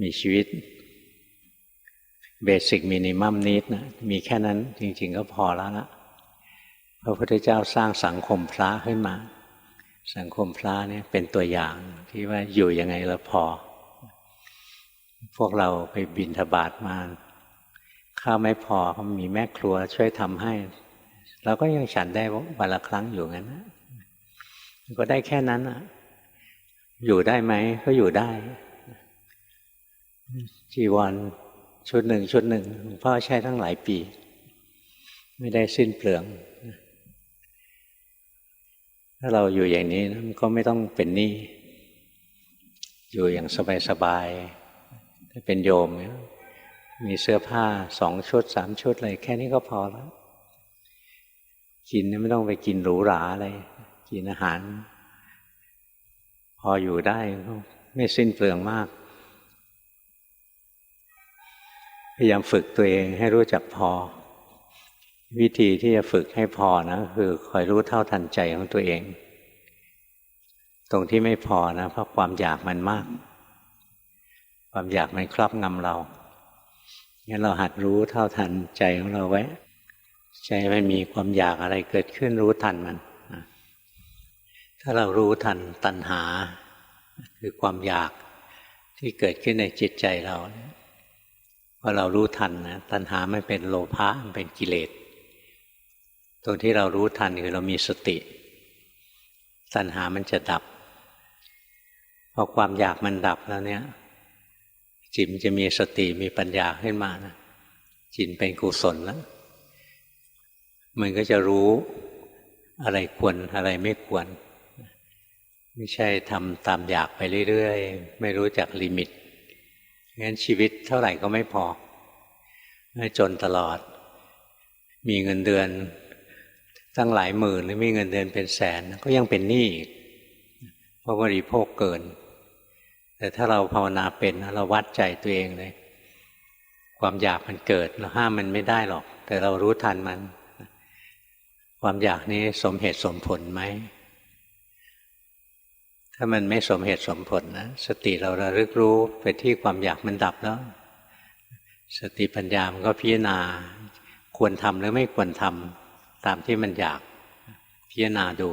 มีชีวิตเบสิกมินิมัมนิดนะมีแค่นั้นจริง ๆ ก็พอแล้วละพระพุทธเจ้าสร้างสังคมพระขึ้นมา สังคมพระเนี่ยเป็นตัวอย่างที่ว่าอยู่ยังไงล้วพอ พวกเราไปบินทบาทมาข้าวไม่พอมีแม่ครัวช่วยทำให้เราก็ยังฉันได้วันละครั้งอยู่งั้นนะก็ได้แค่นั้นอะอยู่ได้ไหมก็อยู่ได้ จีวรชุดหนึ่งชุดหนึ่งหลวงพ่อใช้ทั้งหลายปี ไม่ได้สิ้นเปลือง ถ้าเราอยู่อย่างนี้มันก็ไม่ต้องเป็นหนี้อยู่อย่างสบายๆถ้าเป็นโยมมีเสื้อผ้าสองชุดสามชุดอะไรแค่นี้ก็พอแล้ว กินไม่ต้องไปกินหรูหราอะไรกินอาหาร พออยู่ได้ไม่สิ้นเปลืองมาก พยายามฝึกตัวเองให้รู้จักพอ วิธีที่จะฝึกให้พอนะ คือคอยรู้เท่าทันใจของตัวเอง ตรงที่ไม่พอนะเพราะความอยากมันมาก ความอยากมันครอบงำเรางั้นเราหัดรู้เท่าทันใจของเราไว้ใจมันมีความอยากอะไรเกิดขึ้นรู้ทันมันถ้าเรารู้ทันตัณหา คือความอยากที่เกิดขึ้นในจิตใจเรา พอเรารู้ทันนะตัณหาไมันเป็นโลภะมันเป็นกิเลสตรงที่เรารู้ทันคือเรามีสติ ตัณหามันจะดับพอความอยากมันดับแล้วเนี่ย จิตมันจะมีสติมีปัญญาขึ้นมานะจิตเป็นกุศลแล้วมันก็จะรู้อะไรควรอะไรไม่ควร ไม่ใช่ทำตามอยากไปเรื่อยๆ ไม่รู้จักลิมิต งั้นชีวิตเท่าไหร่ก็ไม่พอจนตลอด มีเงินเดือน ตั้งหลายหมื่นหรือมีเงินเดือนเป็นแสนก็ยังเป็นหนี้อีกเพราะบริโภคเกิน แต่ถ้าเราภาวนาเป็นเราวัดใจตัวเองเลย ความอยากมันเกิดเราห้ามมันไม่ได้หรอก แต่เรารู้ทันมัน ความอยากนี้สมเหตุสมผลไหม ถ้ามันไม่สมเหตุสมผลนะสติเราระลึกรู้ไปที่ความอยากมันดับแล้ว สติปัญญามันก็พิจารณา ควรทำหรือไม่ควรทำตามที่มันอยากพิจารณาดู